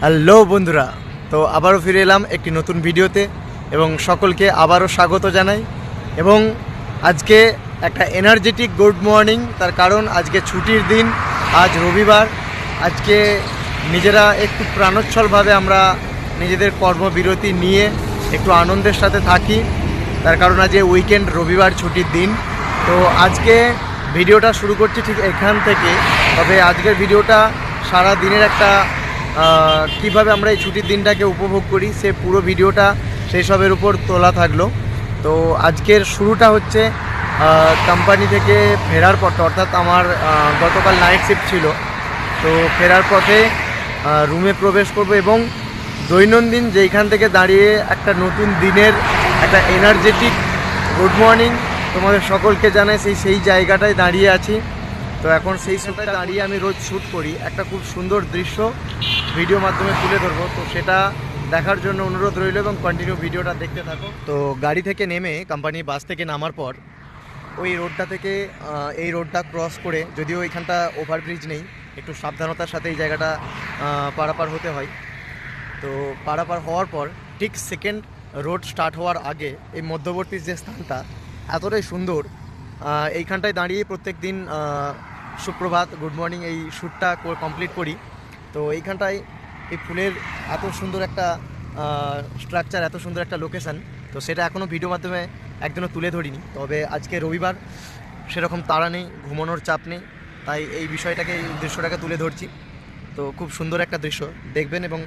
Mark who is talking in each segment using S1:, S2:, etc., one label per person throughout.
S1: Hello বন্ধুরা, তো আবারও ফিরে এলাম একটি নতুন ভিডিওতে এবং সকলকে আবারও স্বাগত জানাই। এবং আজকে একটা এনার্জেটিক গুড মর্নিং তার কারণ আজকে ছুটির দিন, আজ রবিবার। আজকে নিজেরা একটু প্রাণোচ্ছলভাবে আমরা নিজেদের কর্মবিরতি নিয়ে একটু আনন্দের সাথে থাকি। তার কারণ আজকে উইকেন্ড রবিবার ছুটির দিন। তো আজকে ভিডিওটা শুরু করছি ঠিক এখান থেকে, তবে আজকের ভিডিওটা সারা দিনের একটা কীভাবে আমরা এই ছুটির দিনটাকে উপভোগ করি, সে পুরো ভিডিওটা সেই সবের উপর তোলা থাকল। তো আজকের শুরুটা হচ্ছে কোম্পানি থেকে ফেরার পথে, অর্থাৎ আমার গতকাল নাইট শিফট ছিল। তো ফেরার পথে রুমে প্রবেশ করব এবং দৈনন্দিন যেইখান থেকে দাঁড়িয়ে একটা নতুন দিনের একটা এনার্জেটিক গুড মর্নিং তোমাদের সকলকে জানাই, সেই সেই জায়গাটায় দাঁড়িয়ে আছি। তো এখন সেই সময়টায় দাঁড়িয়ে আমি রোজ শ্যুট করি। একটা খুব সুন্দর দৃশ্য ভিডিও মাধ্যমে তুলে ধরবো। তো সেটা দেখার জন্য অনুরোধ রইল এবং কন্টিনিউ ভিডিওটা দেখতে থাকো। তো গাড়ি থেকে নেমে কোম্পানি বাস থেকে নামার পর ওই রোডটা থেকে এই রোডটা ক্রস করে, যদিও এখানটা ওভারব্রিজ নেই, একটু সাবধানতার সাথে এই জায়গাটা পারাপার হতে হয়। তো পারাপার হওয়ার পর ঠিক সেকেন্ড রোড স্টার্ট হওয়ার আগে এই মধ্যবর্তী যে স্থানটা, এতটাই সুন্দর এইখানটায় দাঁড়িয়ে প্রত্যেক দিন সুপ্রভাত গুড মর্নিং এই শ্যুটটা কমপ্লিট করি। তো এইখানটায় এই ফুলের এত সুন্দর একটা স্ট্রাকচার এত সুন্দর একটা লোকেশান তো সেটা এখনও ভিডিও মাধ্যমে একদিনও তুলে ধরিনি। তবে আজকে রবিবার সেরকম তাড়া নেই, ঘুমানোর চাপ নেই, তাই এই বিষয়টাকে, এই দৃশ্যটাকে তুলে ধরছি। তো খুব সুন্দর একটা দৃশ্য, দেখবেন এবং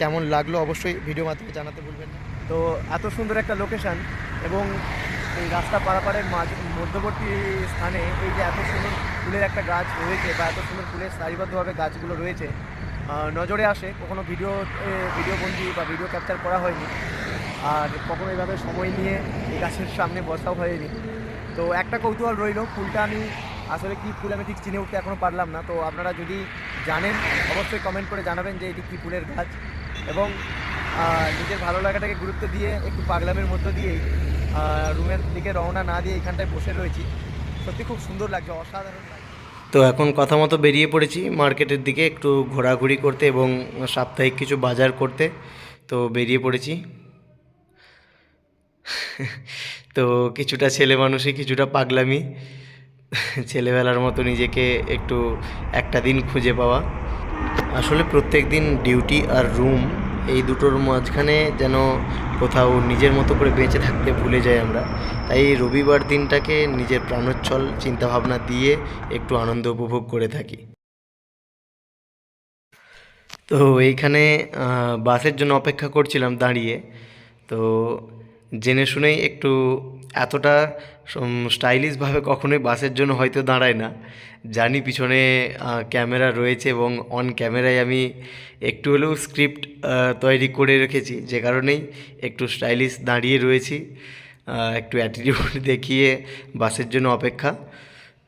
S1: কেমন লাগল অবশ্যই ভিডিও মাধ্যমে জানাতে ভুলবেন তো এত সুন্দর একটা লোকেশান এবং এই রাস্তা পারাপারের মাঝ, মধ্যবর্তী স্থানে এই যে এত সুন্দর ফুলের একটা গাছ রয়েছে বা এত সুন্দর ফুলের সারিবদ্ধভাবে গাছগুলো রয়েছে নজরে আসে। কখনো ভিডিও ভিডিও বন্দি বা ভিডিও ক্যাপচার করা হয়নি। আর কখনো এইভাবে সময় নিয়ে এই গাছের সামনে বসাও হয়নি। তো একটা কৌতূহল রইল, ফুলটা আমি আসলে কি ফুল আমি ঠিক চিনে উঠতে এখনও পারলাম না। তো আপনারা যদি জানেন, অবশ্যই কমেন্ট করে জানাবেন যে এটি কী ফুলের গাছ। এবং নিজের ভালো লাগাটাকে গুরুত্ব দিয়ে, একটু পাগলামের মধ্য দিয়েই রুমের দিকে রওনা না দিয়ে এখানটায় বসে রয়েছি। সত্যি খুব সুন্দর লাগছে, অসাধারণ তো এখন কথা মতো বেরিয়ে পড়েছি মার্কেটের দিকে একটু ঘোরাঘুরি করতে এবং সাপ্তাহিক কিছু বাজার করতে, তো বেরিয়ে পড়েছি। তো কিছুটা ছেলে মানুষই, কিছুটা পাগলামি। ছেলেবেলার মতো নিজেকে একটু একটা দিন খুঁজে পাওয়া। আসলে প্রত্যেক দিন ডিউটি আর রুম এই দুটোর মাঝখানে যেন কোথাও নিজের মতো করে বেঁচে থাকতে ভুলে যাই আমরা। তাই রবিবার দিনটাকে নিজের প্রাণোচ্ছল চিন্তাভাবনা দিয়ে একটু আনন্দ উপভোগ করে থাকি। তো এইখানে বাসের জন্য অপেক্ষা করছিলাম দাঁড়িয়ে। তো জেনে শুনেই একটু এতটা স্টাইলিশভাবে কখনোই বাসের জন্য হয়তো দাঁড়ায় না। জানি পিছনে ক্যামেরা রয়েছে এবং অন ক্যামেরায় আমি একটু হলেও স্ক্রিপ্ট তৈরি করে রেখেছি। যে কারণেই একটু স্টাইলিশ দাঁড়িয়ে রয়েছি। একটু অ্যাটিটিউড দেখিয়ে বাসের জন্য অপেক্ষা।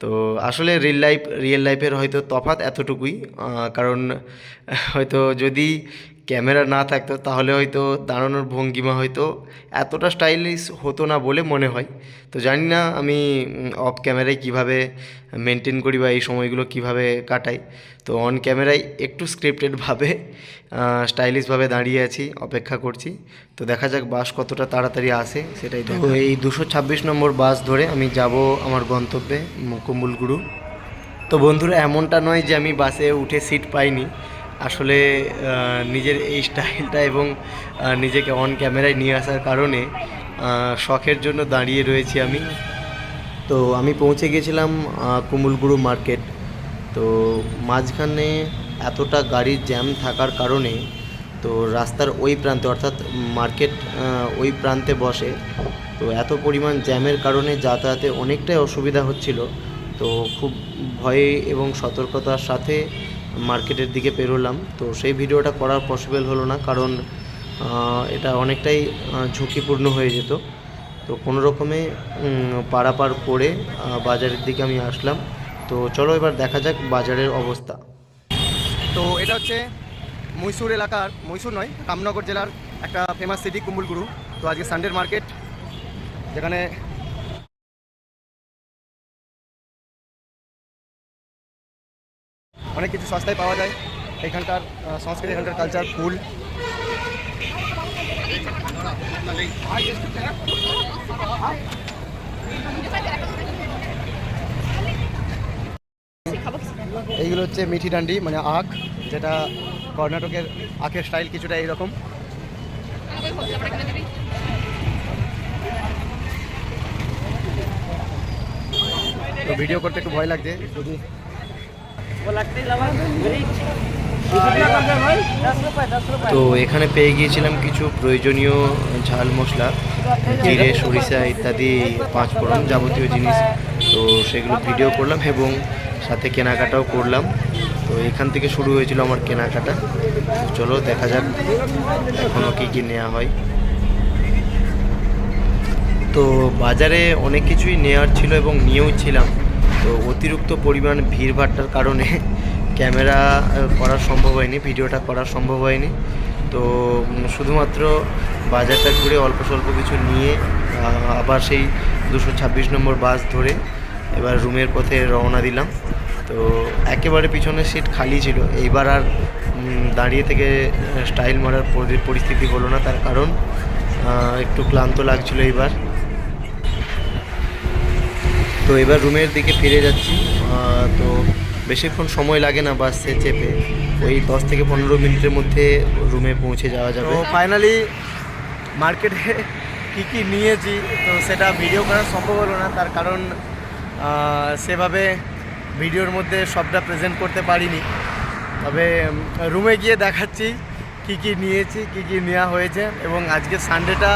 S1: তো আসলে রিয়েল লাইফ রিয়েল লাইফের হয়তো তফাৎ এতটুকুই। কারণ, হয়তো যদি ক্যামেরা না থাকতো তাহলে হয়তো দাঁড়ানোর ভঙ্গিমা হয়তো এতটা স্টাইলিশ হতো না বলে মনে হয়। তো জানি না আমি অফ ক্যামেরায় কীভাবে মেনটেন করি বা এই সময়গুলো কীভাবে কাটাই। তো অন ক্যামেরায় একটু স্ক্রিপ্টেডভাবে স্টাইলিশভাবে দাঁড়িয়ে আছি অপেক্ষা করছি। তো দেখা যাক বাস কতটা তাড়াতাড়ি আসে সেটাই তো এই দুশো ছাব্বিশ নম্বর বাস ধরে আমি যাব আমার গন্তব্যে কুম্বুলগুরু তো বন্ধুরা এমনটা নয় যে আমি বাসে উঠে সিট পাইনি। আসলে নিজের এই স্টাইলটা এবং নিজেকে অন ক্যামেরায় নিয়ে আসার কারণে শখের জন্য দাঁড়িয়ে রয়েছি আমি। তো আমি পৌঁছে গিয়েছিলাম কুমুলগুরু মার্কেট তো মাঝখানে এতটা গাড়ির জ্যাম থাকার কারণে, তো রাস্তার ওই প্রান্তে, অর্থাৎ মার্কেট ওই প্রান্তে বসে, তো এত পরিমাণ জ্যামের কারণে যাতায়াতে অনেকটাই অসুবিধা হচ্ছিল। তো খুব ভয়ে এবং সতর্কতার সাথে মার্কেটের দিকে পেরোলাম। তো সেই ভিডিওটা করা পসিবল হলো না, কারণ এটা অনেকটাই ঝুঁকিপূর্ণ হয়ে যেত। তো কোনো রকমে পারাপার করে বাজারের দিকে আমি আসলাম। তো চলো এবার দেখা যাক বাজারের অবস্থা। তো এটা হচ্ছে মহীশূর এলাকার, মহীশূর নয়, রামনগর জেলার একটা ফেমাস সিটি কুম্বুলগুরু তো আজকে সানডের মার্কেট যেখানে অনেক কিছু সস্তায় পাওয়া যায়। এখানকার সংস্কৃতি, এখানকার কালচার ফুল। এইগুলো হচ্ছে মিঠি ডান্ডি মানে আখ, যেটা কর্ণাটকের আখের স্টাইল কিছুটা এইরকম। তো ভিডিও করতে একটু ভয় লাগছে, যদি
S2: তো এখানে পেয়ে গিয়েছিলাম কিছু প্রয়োজনীয় ঝাল মশলা, জিরে, সরিষা ইত্যাদি, পাঁচ ফোড়ন যাবতীয় জিনিস। তো সেগুলো ভিডিও করলাম এবং সাথে কেনাকাটাও করলাম। তো এখান থেকে শুরু হয়েছিল আমার কেনাকাটা। চলো দেখা যাক এখনও কী কী নেওয়া হয়। তো বাজারে অনেক কিছুই নেওয়ার ছিল এবং নিয়েও ছিলাম। তো অতিরিক্ত পরিমাণ ভিড়ভাট্টার কারণে ক্যামেরা করা সম্ভব হয়নি, ভিডিওটা করা সম্ভব হয়নি। তো শুধুমাত্র বাজারটা ঘুরে অল্প স্বল্প কিছু নিয়ে আবার সেই দুশো ছাব্বিশ নম্বর বাস ধরে এবার রুমের পথে রওনা দিলাম। তো, একেবারে পিছনের সিট খালি ছিল। এইবার আর দাঁড়িয়ে থেকে স্টাইল মারার পরিস্থিতি হলো না। তার কারণ একটু ক্লান্ত লাগছিল এইবার। তো এবার রুমের দিকে ফিরে যাচ্ছি। তো বেশিক্ষণ সময় লাগে না বাসে চেপে। ওই দশ থেকে পনেরো মিনিটের মধ্যে রুমে পৌঁছে যাওয়া যাবে।
S1: ফাইনালি মার্কেটে কী কী নিয়েছি তো সেটা ভিডিও করা সম্ভব হলো না। তার কারণ সেভাবে ভিডিওর মধ্যে সবটা প্রেজেন্ট করতে পারিনি। তবে রুমে গিয়ে দেখাচ্ছি কী কী নিয়েছি কী কী নেওয়া হয়েছে এবং আজকে সানডেটা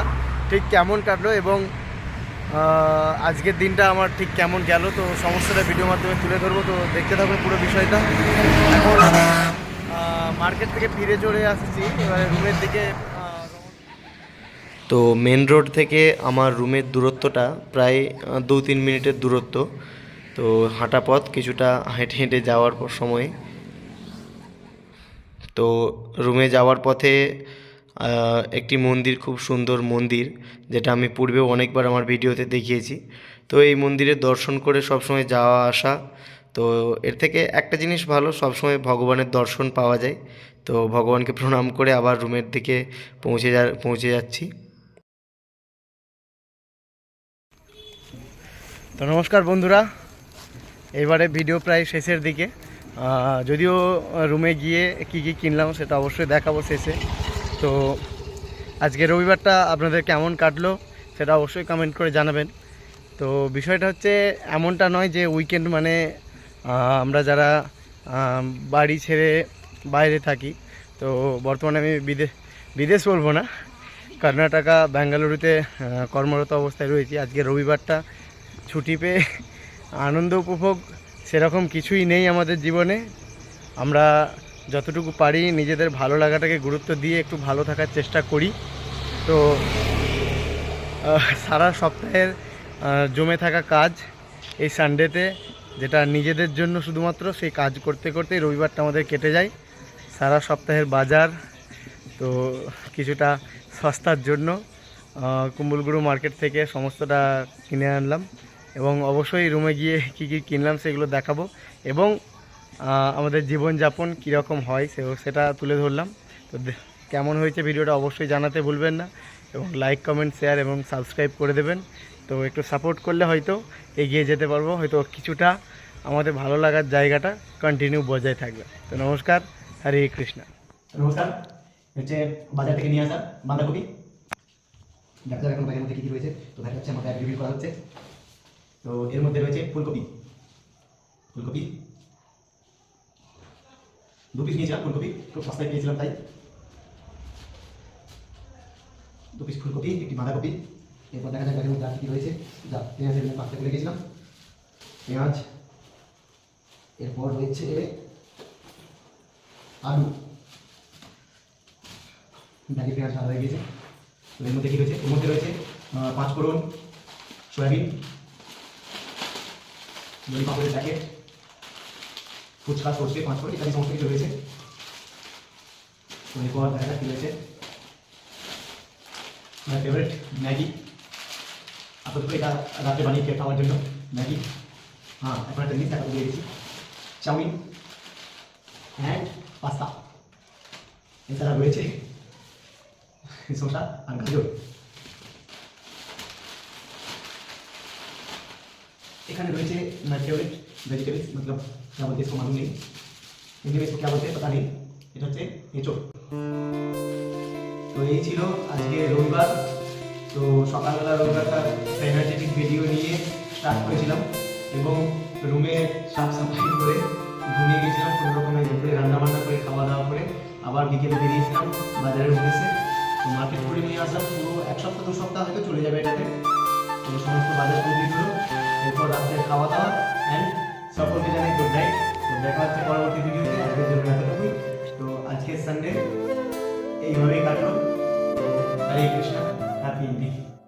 S1: ঠিক কেমন কাটলো এবং আজকের দিনটা আমার ঠিক কেমন গেল? তো সমস্যাটা ভিডিওর মাধ্যমে তুলে ধরবো। তো দেখতে থাকবে পুরো বিষয়টা। এখন মার্কেট থেকে ফিরে চলে আসছি। এবারে রুমের দিকে
S2: তো মেন রোড থেকে আমার রুমের দূরত্বটা প্রায় দু তিন মিনিটের দূরত্ব। তো হাঁটা পথ কিছুটা হেঁটে হেঁটে যাওয়ার সময়। তো রুমে যাওয়ার পথে একটি মন্দির, খুব সুন্দর মন্দির, যেটা আমি পূর্বেও অনেকবার আমার ভিডিওতে দেখিয়েছি। তো এই মন্দিরের দর্শন করে সবসময় যাওয়া আসা, তো এর থেকে একটা জিনিস ভালো, সবসময় ভগবানের দর্শন পাওয়া যায়। তো ভগবানকে প্রণাম করে আবার রুমের দিকে পৌঁছে যা, পৌঁছে যাচ্ছি।
S1: তো নমস্কার বন্ধুরা, এবারে ভিডিও প্রায় শেষের দিকে। যদিও রুমে গিয়ে কি কি কিনলাম সেটা অবশ্যই দেখাবো শেষে। তো আজকে রবিবারটা আপনাদের কেমন কাটলো সেটা অবশ্যই কমেন্ট করে জানাবেন। তো বিষয়টা হচ্ছে এমনটা নয় যে উইকেন্ড মানে আমরা যারা বাড়ি ছেড়ে বাইরে থাকি, তো বর্তমানে আমি বিদেশ বিদেশ বলব না, কর্ণাটকা বেঙ্গালুরুতে কর্মরত অবস্থায় রয়েছি। আজকে রবিবারটা ছুটি পেয়ে আনন্দ উপভোগ সেরকম কিছুই নেই আমাদের জীবনে। আমরা যতটুকু পারি নিজেদের ভালো লাগাটাকে গুরুত্ব দিয়ে একটু ভালো থাকার চেষ্টা করি। তো সারা সপ্তাহের জমে থাকা কাজ এই সানডেতে যেটা নিজেদের জন্য শুধুমাত্র সেই কাজ করতে করতেই রবিবারটা আমাদের কেটে যায়। সারা সপ্তাহের বাজার, তো কিছুটা সস্তার জন্য কুম্বলগুরু মার্কেট থেকে সমস্তটা কিনে আনলাম। এবং অবশ্যই রুমে গিয়ে কী কী কিনলাম সেগুলো দেখাবো। এবং আমাদের জীবনযাপন কীরকম হয় সে সেটা তুলে ধরলাম। তো কেমন হয়েছে ভিডিওটা অবশ্যই জানাতে ভুলবেন না এবং লাইক কমেন্ট শেয়ার এবং সাবস্ক্রাইব করে দেবেন। তো একটু সাপোর্ট করলে হয়তো এগিয়ে যেতে পারব। হয়তো কিছুটা আমাদের ভালো লাগার জায়গাটা কন্টিনিউ বজায় থাকবে। তো নমস্কার, হরে কৃষ্ণা।
S3: নমস্কার, হচ্ছে বাজার থেকে নিয়ে আসা বাঁধাকপি। যাক এখন ব্যাগের মধ্যে কী কী রয়েছে, তো দেখা যাচ্ছে আমার ব্যাগ করা হচ্ছে। তো এর মধ্যে রয়েছে ফুলকপি। ফুলকপি দু পিস নিয়েছিলাম ফুলকপি। খুব সস্তায় পেয়েছিলাম তাই। দু পিস ফুলকপি, একটি বাঁধাকপি। এরপর দেখা যাক মধ্যে আর কী রয়েছে। যা পেঁয়াজের পাঁচটা করে রেখেছিলাম। পেঁয়াজ। এরপর রয়েছে আলু। ব্যাগে পেঁয়াজ ভালো হয়ে গেছে। এর মধ্যে কী রয়েছে? এর মধ্যে রয়েছে পাঁচ ফোড়ন সয়াবিন পাপড়ের প্যাকেট ফুচকা সর্ষে পাঁচফোড় ইত্যাদি সমস্ত কিছু রয়েছে বড় দেখা কী রয়েছে মাই ফেভারিট ম্যাগি আপাতত এটা রাতে বানিয়ে খেয়ে খাওয়ার জন্য ম্যাগি হ্যাঁ এখন একটা লিস্ট দেখা দিয়েছি চাউমিন অ্যান্ড পাস্তা
S1: এছাড়া রয়েছে শসা আর গাজর এখানে রয়েছে মাই ফেভারিট वेजिटेबल्स मतलब क्या बोलते हैं इसको मालूम नहीं हिंदी में इसको क्या बोलते हैं पता नहीं এটা হচ্ছে এঁচড় তো এই ছিল আজকে রবিবার তো সকালবেলা রবিবারটা এনার্জেটিক ভিডিও নিয়ে স্টার্ট করেছিলাম এবং রুমে সাফ সাফাই করে ঘুমিয়ে গেছিলাম কোনো রকমের দুপুরে রান্না বান্না করে খাওয়া দাওয়া করে আবার বিকেলে বেরিয়েছিলাম বাজারের উদ্দেশ্যে তো মার্কেট করে নিয়ে আসলাম পুরো এক সপ্তাহ দু সপ্তাহ হয়তো চলে যাবে এটাতে তো সমস্ত বাজার কমপ্লিট সকলকে জানাই গুড নাইট তো দেখা হচ্ছে পরবর্তী ভিডিওতে আজকের জন্য এতটুকুই। তো আজকের সানডে এইভাবেই কাটলো। হরে কৃষ্ণ হ্যাপি ইন্ডিয়া